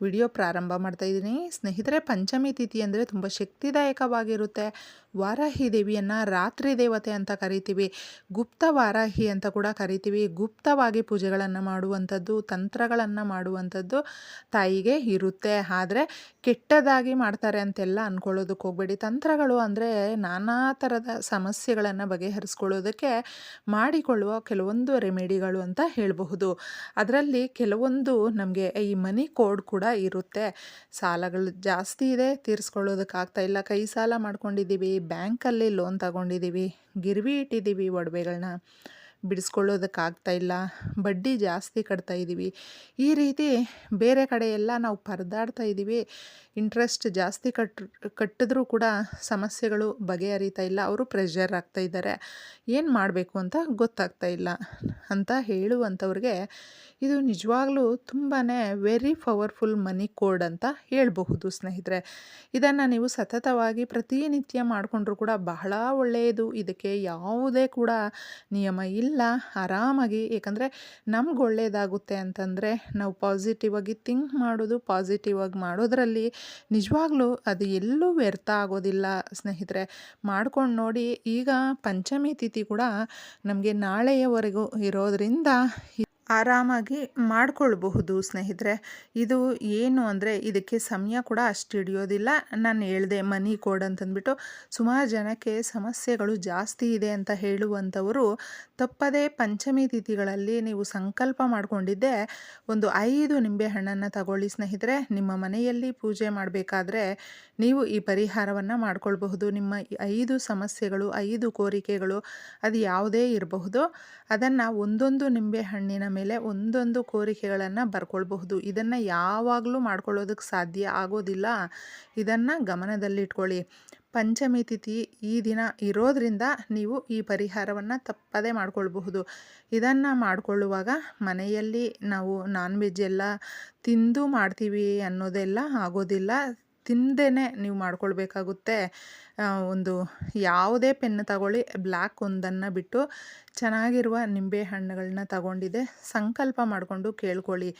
Video ಪ್ರಾರಂಭ ಮಾಡ್ತಾ ಇದ್ದೀನಿ. ಸ್ನೇಹಿತರೆ, ಪಂಚಮಿ ತಿಥಿ ಅಂದರೆ ತುಂಬ ಶಕ್ತಿದಾಯಕವಾಗಿರುತ್ತೆ. ವಾರಾಹಿ ದೇವಿಯನ್ನು ರಾತ್ರಿ ದೇವತೆ ಅಂತ ಕರಿತೀವಿ. ಗುಪ್ತ ವಾರಾಹಿ ಅಂತ ಕೂಡ ಕರಿತೀವಿ. ಗುಪ್ತವಾಗಿ ಪೂಜೆಗಳನ್ನು ಮಾಡುವಂಥದ್ದು, ತಂತ್ರಗಳನ್ನು ಮಾಡುವಂಥದ್ದು ತಾಯಿಗೆ ಇರುತ್ತೆ. ಆದರೆ ಕೆಟ್ಟದಾಗಿ ಮಾಡ್ತಾರೆ ಅಂತೆಲ್ಲ ಅಂದ್ಕೊಳ್ಳೋದಕ್ಕೆ ಹೋಗಬೇಡಿ. ತಂತ್ರಗಳು ಅಂದರೆ ನಾನಾ ಥರದ ಸಮಸ್ಯೆಗಳನ್ನು ಬಗೆಹರಿಸ್ಕೊಳ್ಳೋದಕ್ಕೆ ಮಾಡಿಕೊಳ್ಳುವ ಕೆಲವೊಂದು ರೆಮಿಡಿಗಳು ಅಂತ ಹೇಳಬಹುದು. ಅದರಲ್ಲಿ ಕೆಲವೊಂದು ನಮಗೆ ಈ ಮನಿ ಕೋಡ್ ಕೂಡ ಇರುತ್ತೆ. ಸಾಲಗಳು ಜಾಸ್ತಿ ಇದೆ, ತೀರಿಸ್ಕೊಳ್ಳೋದಕ್ಕಾಗ್ತಾ ಇಲ್ಲ. ಕೈ ಸಾಲ ಮಾಡ್ಕೊಂಡಿದ್ದೀವಿ, ಬ್ಯಾಂಕಲ್ಲಿ ಲೋನ್ ತಗೊಂಡಿದ್ದೀವಿ, ಗಿರ್ವಿ ಇಟ್ಟಿದ್ದೀವಿ ಒಡವೆಗಳನ್ನ ಬಿಡಿಸ್ಕೊಳ್ಳೋದಕ್ಕಾಗ್ತಾ ಇಲ್ಲ. ಬಡ್ಡಿ ಜಾಸ್ತಿ ಕಟ್ತಾ ಇದ್ದೀವಿ. ಈ ರೀತಿ ಬೇರೆ ಕಡೆ ಎಲ್ಲ ನಾವು ಪರದಾಡ್ತಾ ಇದ್ದೀವಿ. ಇಂಟ್ರೆಸ್ಟ್ ಜಾಸ್ತಿ ಕಟ್, ಕಟ್ಟಿದ್ರೂ ಕೂಡ ಸಮಸ್ಯೆಗಳು ಬಗೆಹರಿತಾ ಇಲ್ಲ. ಅವರು ಪ್ರೆಷರ್ ಆಗ್ತಾ ಇದ್ದಾರೆ. ಏನು ಮಾಡಬೇಕು ಅಂತ ಗೊತ್ತಾಗ್ತಾ ಇಲ್ಲ ಅಂತ ಹೇಳುವಂಥವ್ರಿಗೆ ಇದು ನಿಜವಾಗ್ಲೂ ತುಂಬಾ ವೆರಿ ಪವರ್ಫುಲ್ ಮನಿ ಕೋಡ್ ಅಂತ ಹೇಳಬಹುದು ಸ್ನೇಹಿತರೆ. ಇದನ್ನು ನೀವು ಸತತವಾಗಿ ಪ್ರತಿನಿತ್ಯ ಮಾಡಿಕೊಂಡ್ರೂ ಕೂಡ ಬಹಳ ಒಳ್ಳೆಯದು. ಇದಕ್ಕೆ ಯಾವುದೇ ಕೂಡ ನಿಯಮ ಇಲ್ಲ. ಆರಾಮಾಗಿ, ಏಕೆಂದರೆ ನಮ್ಗೆ ಒಳ್ಳೆಯದಾಗುತ್ತೆ ಅಂತಂದರೆ ನಾವು ಪಾಸಿಟಿವ್ ಆಗಿ ಥಿಂಕ್ ಮಾಡೋದು ಪಾಸಿಟಿವ್ ಆಗಿ ಮಾಡೋದ್ರಲ್ಲಿ ನಿಜವಾಗ್ಲೂ ಅದು ಎಲ್ಲೂ ವ್ಯರ್ಥ ಆಗೋದಿಲ್ಲ ಸ್ನೇಹಿತರೆ. ಮಾಡ್ಕೊಂಡು ನೋಡಿ ಈಗ ಪಂಚಮಿ ತಿಥಿ ಕೂಡ ನಮಗೆ ನಾಳೆಯವರೆಗೂ ಇರೋದರಿಂದ ಆರಾಮಾಗಿ ಮಾಡ್ಕೊಳ್ಬಹುದು ಸ್ನೇಹಿತರೆ. ಇದು ಏನು ಅಂದರೆ ಇದಕ್ಕೆ ಸಮಯ ಕೂಡ ಅಷ್ಟು ಹಿಡಿಯೋದಿಲ್ಲ. ನಾನು ಹೇಳಿದೆ ಮನಿ ಕೋಡ್ ಅಂತಂದ್ಬಿಟ್ಟು ಸುಮಾರು ಜನಕ್ಕೆ ಸಮಸ್ಯೆಗಳು ಜಾಸ್ತಿ ಇದೆ ಅಂತ ಹೇಳುವಂಥವರು ತಪ್ಪದೇ ಪಂಚಮಿ ತಿಥಿಗಳಲ್ಲಿ ನೀವು ಸಂಕಲ್ಪ ಮಾಡಿಕೊಂಡಿದ್ದೆ ಒಂದು ಐದು ನಿಂಬೆಹಣ್ಣನ್ನು ತಗೊಳ್ಳಿ ಸ್ನೇಹಿತರೆ. ನಿಮ್ಮ ಮನೆಯಲ್ಲಿ ಪೂಜೆ ಮಾಡಬೇಕಾದ್ರೆ ನೀವು ಈ ಪರಿಹಾರವನ್ನು ಮಾಡ್ಕೊಳ್ಬಹುದು. ನಿಮ್ಮ ಐದು ಸಮಸ್ಯೆಗಳು, ಐದು ಕೋರಿಕೆಗಳು ಅದು ಯಾವುದೇ ಇರಬಹುದು. ಅದನ್ನು ಒಂದೊಂದು ನಿಂಬೆಹಣ್ಣಿನ ಮೇಲೆ ಒಂದೊಂದು ಕೋರಿಕೆಗಳನ್ನು ಬರ್ಕೊಳ್ಬಹುದು. ಇದನ್ನು ಯಾವಾಗಲೂ ಮಾಡ್ಕೊಳ್ಳೋದಕ್ಕೆ ಸಾಧ್ಯ ಆಗೋದಿಲ್ಲ. ಇದನ್ನು ಗಮನದಲ್ಲಿಟ್ಕೊಳ್ಳಿ. ಪಂಚಮಿ ತಿಥಿ ಈ ದಿನ ಇರೋದರಿಂದ ನೀವು ಈ ಪರಿಹಾರವನ್ನು ತಪ್ಪದೇ ಮಾಡಿಕೊಳ್ಬಹುದು. ಇದನ್ನು ಮಾಡಿಕೊಳ್ಳುವಾಗ ಮನೆಯಲ್ಲಿ ನಾವು ನಾನ್ ವೆಜ್ ಎಲ್ಲ ತಿಂದು ಮಾಡ್ತೀವಿ ಅನ್ನೋದೆಲ್ಲ ಆಗೋದಿಲ್ಲ. ತಿಂದೇ ನೀವು ಮಾಡ್ಕೊಳ್ಬೇಕಾಗುತ್ತೆ. ಒಂದು ಯಾವುದೇ ಪೆನ್ ತಗೊಳ್ಳಿ ಬ್ಲ್ಯಾಕ್ ಒಂದನ್ನು ಬಿಟ್ಟು ಚೆನ್ನಾಗಿರುವ ನಿಂಬೆ ಹಣ್ಣುಗಳನ್ನ ತಗೊಂಡಿದೆ. ಸಂಕಲ್ಪ ಮಾಡಿಕೊಂಡು ಕೇಳ್ಕೊಳ್ಳಿ.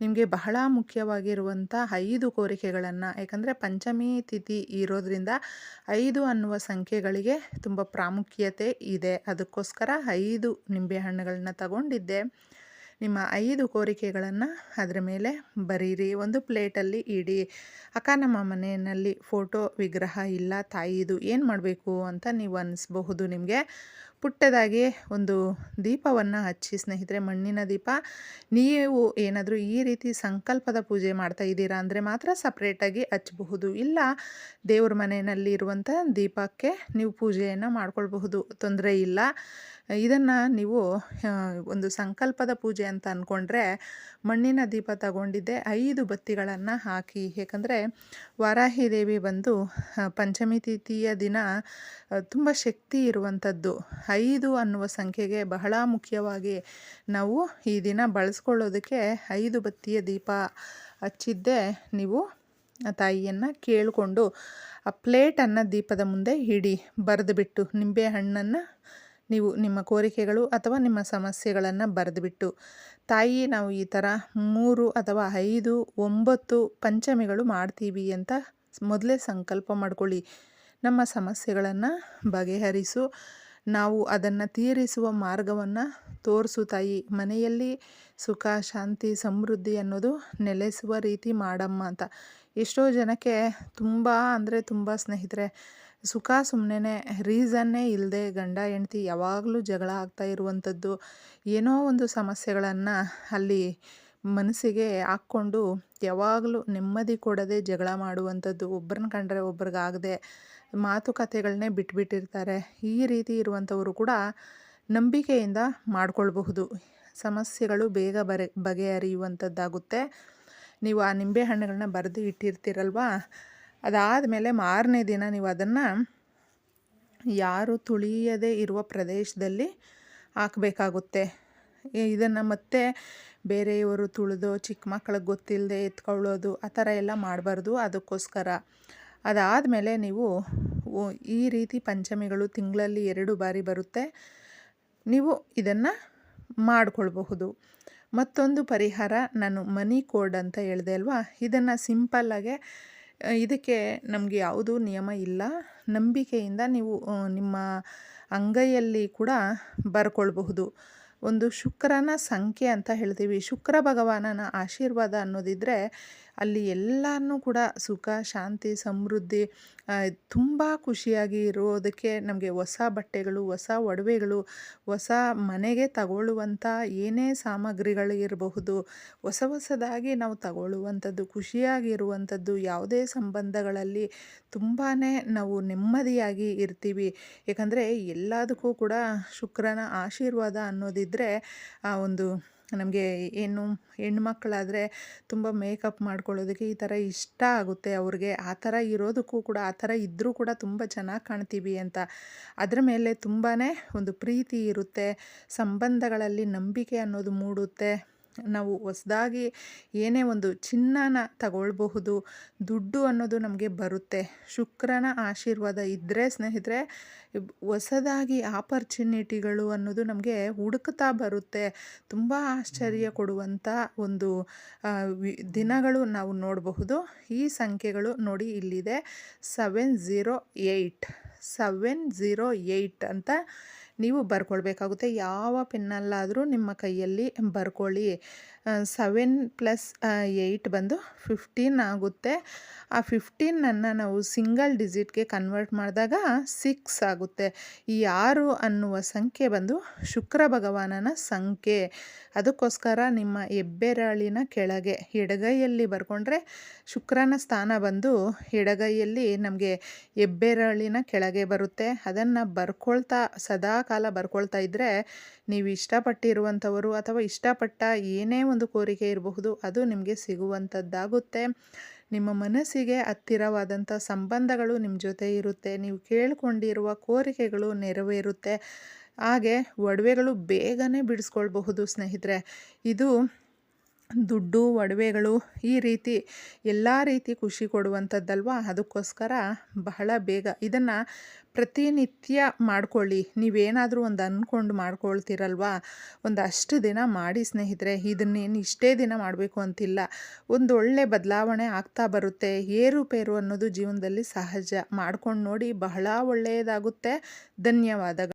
ನಿಮಗೆ ಬಹಳ ಮುಖ್ಯವಾಗಿರುವಂಥ ಐದು ಕೋರಿಕೆಗಳನ್ನು, ಯಾಕಂದರೆ ಪಂಚಮಿ ತಿಥಿ ಇರೋದ್ರಿಂದ ಐದು ಅನ್ನುವ ಸಂಖ್ಯೆಗಳಿಗೆ ತುಂಬ ಪ್ರಾಮುಖ್ಯತೆ ಇದೆ. ಅದಕ್ಕೋಸ್ಕರ ಐದು ನಿಂಬೆ ಹಣ್ಣುಗಳನ್ನ ತಗೊಂಡಿದ್ದೆ. ನಿಮ್ಮ ಐದು ಕೋರಿಕೆಗಳನ್ನು ಅದರ ಮೇಲೆ ಬರೀರಿ. ಒಂದು ಪ್ಲೇಟಲ್ಲಿ ಇಡಿ. ಅಕ್ಕ, ನಮ್ಮ ಮನೆಯಲ್ಲಿ ಫೋಟೋ ವಿಗ್ರಹ ಇಲ್ಲ ತಾಯಿದು ಏನು ಮಾಡಬೇಕು ಅಂತ ನೀವು ಅನ್ನಿಸ್ಬಹುದು ನಿಮಗೆ? ಪುಟ್ಟದಾಗಿ ಒಂದು ದೀಪವನ್ನು ಹಚ್ಚಿ, ಸ್ನೇಹಿತರೆ, ಮಣ್ಣಿನ ದೀಪ. ನೀವು ಏನಾದರೂ ಈ ರೀತಿ ಸಂಕಲ್ಪದ ಪೂಜೆ ಮಾಡ್ತಾ ಇದ್ದೀರಾ ಅಂದರೆ ಮಾತ್ರ ಸಪ್ರೇಟಾಗಿ ಹಚ್ಚಬಹುದು. ಇಲ್ಲ, ದೇವ್ರ ಮನೆಯಲ್ಲಿ ಇರುವಂಥ ದೀಪಕ್ಕೆ ನೀವು ಪೂಜೆಯನ್ನು ಮಾಡ್ಕೊಳ್ಬಹುದು. ತೊಂದರೆ ಇಲ್ಲ. ಇದನ್ನು ನೀವು ಒಂದು ಸಂಕಲ್ಪದ ಪೂಜೆ ಅಂತ ಅಂದ್ಕೊಂಡ್ರೆ ಮಣ್ಣಿನ ದೀಪ ತಗೊಂಡಿದ್ದೆ. ಐದು ಬತ್ತಿಗಳನ್ನು ಹಾಕಿ. ಏಕೆಂದರೆ ವಾರಾಹಿ ದೇವಿ ಬಂದು ಪಂಚಮಿ ತಿಥಿಯ ದಿನ ತುಂಬ ಶಕ್ತಿ ಇರುವಂಥದ್ದು. ಐದು ಅನ್ನುವ ಸಂಖ್ಯೆಗೆ ಬಹಳ ಮುಖ್ಯವಾಗಿ ನಾವು ಈ ದಿನ ಬಳಸ್ಕೊಳ್ಳೋದಕ್ಕೆ ಐದು ಬತ್ತಿಯ ದೀಪ ಹಚ್ಚಿದ್ದೇ. ನೀವು ತಾಯಿಯನ್ನು ಕೇಳಿಕೊಂಡು, ಆ ಪ್ಲೇಟನ್ನು ದೀಪದ ಮುಂದೆ ಇಡಿ. ಬರೆದುಬಿಟ್ಟು ನಿಂಬೆ ಹಣ್ಣನ್ನು ನೀವು ನಿಮ್ಮ ಕೋರಿಕೆಗಳು ಅಥವಾ ನಿಮ್ಮ ಸಮಸ್ಯೆಗಳನ್ನು ಬರೆದುಬಿಟ್ಟು. ತಾಯಿ, ನಾವು ಈ ಥರ ಮೂರು ಅಥವಾ ಐದು, ಒಂಬತ್ತು ಪಂಚಮಿಗಳು ಮಾಡ್ತೀವಿ ಅಂತ ಮೊದಲೇ ಸಂಕಲ್ಪ ಮಾಡ್ಕೊಳ್ಳಿ. ನಮ್ಮ ಸಮಸ್ಯೆಗಳನ್ನು ಬಗೆಹರಿಸು. ನಾವು ಅದನ್ನು ತೀರಿಸುವ ಮಾರ್ಗವನ್ನು ತೋರಿಸು ತಾಯಿ. ಮನೆಯಲ್ಲಿ ಸುಖ, ಶಾಂತಿ, ಸಮೃದ್ಧಿ ಅನ್ನೋದು ನೆಲೆಸುವ ರೀತಿ ಮಾಡಮ್ಮ ಅಂತ. ಎಷ್ಟೋ ಜನಕ್ಕೆ ತುಂಬ ಅಂದರೆ ತುಂಬ ಸ್ನೇಹಿತರೆ ಸುಖ ಸುಮ್ಮನೆ ರೀಸನ್ನೇ ಇಲ್ಲದೆ ಗಂಡ, ಹೆಂಡ್ತಿ ಯಾವಾಗಲೂ ಜಗಳ ಆಗ್ತಾ ಇರುವಂಥದ್ದು, ಏನೋ ಒಂದು ಸಮಸ್ಯೆಗಳನ್ನು ಅಲ್ಲಿ ಮನಸ್ಸಿಗೆ ಹಾಕ್ಕೊಂಡು ಯಾವಾಗಲೂ ನೆಮ್ಮದಿ ಕೊಡದೆ ಜಗಳ ಮಾಡುವಂಥದ್ದು ಒಬ್ಬರನ್ನ ಕಂಡ್ರೆ ಒಬ್ರಿಗಾಗದೆ ಮಾತುಕತೆಗಳನ್ನೇ ಬಿಟ್ಬಿಟ್ಟಿರ್ತಾರೆ. ಈ ರೀತಿ ಇರುವಂಥವರು ಕೂಡ ನಂಬಿಕೆಯಿಂದ ಮಾಡ್ಕೊಳ್ಬಹುದು. ಸಮಸ್ಯೆಗಳು ಬೇಗ ಬರೆ, ಬಗೆಹರಿಯುವಂಥದ್ದಾಗುತ್ತೆ. ನೀವು ಆ ನಿಂಬೆ ಹಣ್ಣುಗಳನ್ನ ಬರೆದು ಇಟ್ಟಿರ್ತೀರಲ್ವ? ಅದಾದಮೇಲೆ ಮಾರನೇ ದಿನ ನೀವು ಅದನ್ನು ಯಾರು ತುಳಿಯದೇ ಇರುವ ಪ್ರದೇಶದಲ್ಲಿ ಹಾಕಬೇಕಾಗುತ್ತೆ. ಇದನ್ನು ಮತ್ತೆ ಬೇರೆಯವರು ತುಳಿದು, ಚಿಕ್ಕ ಮಕ್ಕಳಿಗೆ ಗೊತ್ತಿಲ್ಲದೆ ಎತ್ಕೊಳ್ಳೋದು, ಆ ಥರ ಎಲ್ಲ ಮಾಡಬಾರ್ದು ಅದಕ್ಕೋಸ್ಕರ. ಅದಾದಮೇಲೆ ನೀವು ಓ- ಈ ರೀತಿ ಪಂಚಮಿಗಳು ತಿಂಗಳಲ್ಲಿ ಎರಡು ಬಾರಿ ಬರುತ್ತೆ. ನೀವು ಇದನ್ನು ಮಾಡಿಕೊಳ್ಬಹುದು. ಮತ್ತೊಂದು ಪರಿಹಾರ ನಾನು ಮನಿ ಕೋಡ್ ಅಂತ ಹೇಳಿದೆ ಅಲ್ವಾ? ಇದನ್ನು ಸಿಂಪಲ್ಲಾಗೆ ಇದಕ್ಕೆ ನಮಗೆ ಯಾವುದೂ ನಿಯಮ ಇಲ್ಲ. ನಂಬಿಕೆಯಿಂದ ನೀವು ನಿಮ್ಮ ಅಂಗೈಯಲ್ಲಿ ಕೂಡ ಬರ್ಕೊಳ್ಬಹುದು. ಒಂದು ಶುಕ್ರನ ಸಂಖ್ಯೆ ಅಂತ ಹೇಳ್ತೀವಿ. ಶುಕ್ರ ಭಗವಾನನ ಆಶೀರ್ವಾದ ಅನ್ನೋದಿದ್ದರೆ ಅಲ್ಲಿ ಎಲ್ಲನೂ ಕೂಡ ಸುಖ, ಶಾಂತಿ, ಸಮೃದ್ಧಿ ತುಂಬ ಖುಷಿಯಾಗಿ ಇರೋದಕ್ಕೆ ನಮಗೆ ಹೊಸ ಬಟ್ಟೆಗಳು, ಹೊಸ ಒಡವೆಗಳು, ಹೊಸ ಮನೆಗೆ ತಗೊಳ್ಳುವಂಥ ಏನೇ ಸಾಮಗ್ರಿಗಳು ಇರಬಹುದು, ಹೊಸ ಹೊಸದಾಗಿ ನಾವು ತಗೊಳ್ಳುವಂಥದ್ದು ಖುಷಿಯಾಗಿರುವಂಥದ್ದು ಯಾವುದೇ ಸಂಬಂಧಗಳಲ್ಲಿ ತುಂಬಾ ನಾವು ನೆಮ್ಮದಿಯಾಗಿ ಇರ್ತೀವಿ. ಯಾಕಂದರೆ ಎಲ್ಲದಕ್ಕೂ ಕೂಡ ಶುಕ್ರನ ಆಶೀರ್ವಾದ ಅನ್ನೋದಿದ್ದರೆ ಆ ಒಂದು ನಮಗೆ ಏನು ಹೆಣ್ಮಕ್ಳಾದರೆ ತುಂಬ ಮೇಕಪ್ ಮಾಡ್ಕೊಳ್ಳೋದಕ್ಕೆ ಈ ಥರ ಇಷ್ಟ ಆಗುತ್ತೆ ಅವ್ರಿಗೆ. ಆ ಥರ ಇರೋದಕ್ಕೂ ಕೂಡ, ಆ ಥರ ಇದ್ದರೂ ಕೂಡ ತುಂಬ ಚೆನ್ನಾಗಿ ಕಾಣ್ತೀವಿ ಅಂತ. ಅದರ ಮೇಲೆ ತುಂಬಾ ಒಂದು ಪ್ರೀತಿ ಇರುತ್ತೆ, ಸಂಬಂಧಗಳಲ್ಲಿ ನಂಬಿಕೆ ಅನ್ನೋದು ಮೂಡುತ್ತೆ. ನಾವು ಹೊಸದಾಗಿ ಏನೇ ಒಂದು ಚಿನ್ನನ ತಗೊಳ್ಬಹುದು, ದುಡ್ಡು ಅನ್ನೋದು ನಮಗೆ ಬರುತ್ತೆ. ಶುಕ್ರನ ಆಶೀರ್ವಾದ ಇದ್ದರೆ ಸ್ನೇಹಿತರೆ, ಹೊಸದಾಗಿ ಆಪರ್ಚುನಿಟಿಗಳು ಅನ್ನೋದು ನಮಗೆ ಹುಡುಕ್ತಾ ಬರುತ್ತೆ. ತುಂಬ ಆಶ್ಚರ್ಯ ಕೊಡುವಂಥ ಒಂದು ದಿನಗಳು ನಾವು ನೋಡಬಹುದು. ಈ ಸಂಖ್ಯೆಗಳು ನೋಡಿ ಇಲ್ಲಿದೆ. Seven zero eight seven zero eight ಅಂತ ನೀವು ಬರ್ಕೊಳ್ಬೇಕಾಗುತ್ತೆ. ಯಾವ ಪೆನ್ನಲ್ಲಾದರೂ ನಿಮ್ಮ ಕೈಯಲ್ಲಿ ಬರ್ಕೊಳ್ಳಿ. ಸೆವೆನ್ ಪ್ಲಸ್ ಏಯ್ಟ್ ಬಂದು ಫಿಫ್ಟೀನ್ ಆಗುತ್ತೆ. ಆ ಫಿಫ್ಟೀನನ್ನು ನಾವು ಸಿಂಗಲ್ ಡಿಜಿಟ್ಗೆ ಕನ್ವರ್ಟ್ ಮಾಡಿದಾಗ ಸಿಕ್ಸ್ ಆಗುತ್ತೆ. ಈ ಆರು ಅನ್ನುವ ಸಂಖ್ಯೆ ಬಂದು ಶುಕ್ರ ಭಗವಾನನ ಸಂಖ್ಯೆ. ಅದಕ್ಕೋಸ್ಕರ ನಿಮ್ಮ ಹೆಬ್ಬೆರಳಿನ ಕೆಳಗೆ ಎಡಗೈಯಲ್ಲಿ ಬರ್ಕೊಂಡ್ರೆ ಶುಕ್ರನ ಸ್ಥಾನ ಬಂದು ಎಡಗೈಯಲ್ಲಿ ನಮಗೆ ಹೆಬ್ಬೆರಳಿನ ಕೆಳಗೆ ಬರುತ್ತೆ. ಅದನ್ನು ಬರ್ಕೊಳ್ತಾ, ಸದಾಕಾಲ ಬರ್ಕೊಳ್ತಾ ಇದ್ದರೆ ನೀವು ಇಷ್ಟಪಟ್ಟಿರುವಂಥವರು ಅಥವಾ ಇಷ್ಟಪಟ್ಟ ಏನೇ ಒಂದು ಕೋರಿಕೆ ಇರಬಹುದು, ಅದು ನಿಮಗೆ ಸಿಗುವಂಥದ್ದಾಗುತ್ತೆ ನಿಮ್ಮ ಮನಸ್ಸಿಗೆ ಹತ್ತಿರವಾದಂಥ ಸಂಬಂಧಗಳು ನಿಮ್ಮ ಜೊತೆ ಇರುತ್ತೆ, ನೀವು ಕೇಳಿಕೊಂಡಿರುವ ಕೋರಿಕೆಗಳು ನೆರವೇರುತ್ತೆ. ಹಾಗೆ ಒಡವೆಗಳು ಬೇಗನೆ ಬಿಡಿಸ್ಕೊಳ್ಬಹುದು ಸ್ನೇಹಿತರೆ. ಇದು ದುಡ್ಡು, ಒಡವೆಗಳು ಈ ರೀತಿ ಎಲ್ಲ ರೀತಿ ಖುಷಿ ಕೊಡುವಂಥದ್ದಲ್ವಾ? ಅದಕ್ಕೋಸ್ಕರ ಬಹಳ ಬೇಗ ಇದನ್ನು ಪ್ರತಿನಿತ್ಯ ಮಾಡ್ಕೊಳ್ಳಿ. ನೀವೇನಾದರೂ ಒಂದು ಅಂದ್ಕೊಂಡು ಮಾಡ್ಕೊಳ್ತೀರಲ್ವಾ? ಒಂದು ಅಷ್ಟು ದಿನ ಮಾಡಿ ಸ್ನೇಹಿತರೆ, ಇದನ್ನೇನು ಇಷ್ಟೇ ದಿನ ಮಾಡಬೇಕು ಅಂತಿಲ್ಲ. ಒಂದು ಒಳ್ಳೆ ಬದಲಾವಣೆ ಆಗ್ತಾ ಬರುತ್ತೆ. ಏರುಪೇರು ಅನ್ನೋದು ಜೀವನದಲ್ಲಿ ಸಹಜ. ಮಾಡ್ಕೊಂಡು ನೋಡಿ ಬಹಳ ಒಳ್ಳೆಯದಾಗುತ್ತೆ. ಧನ್ಯವಾದಗಳು.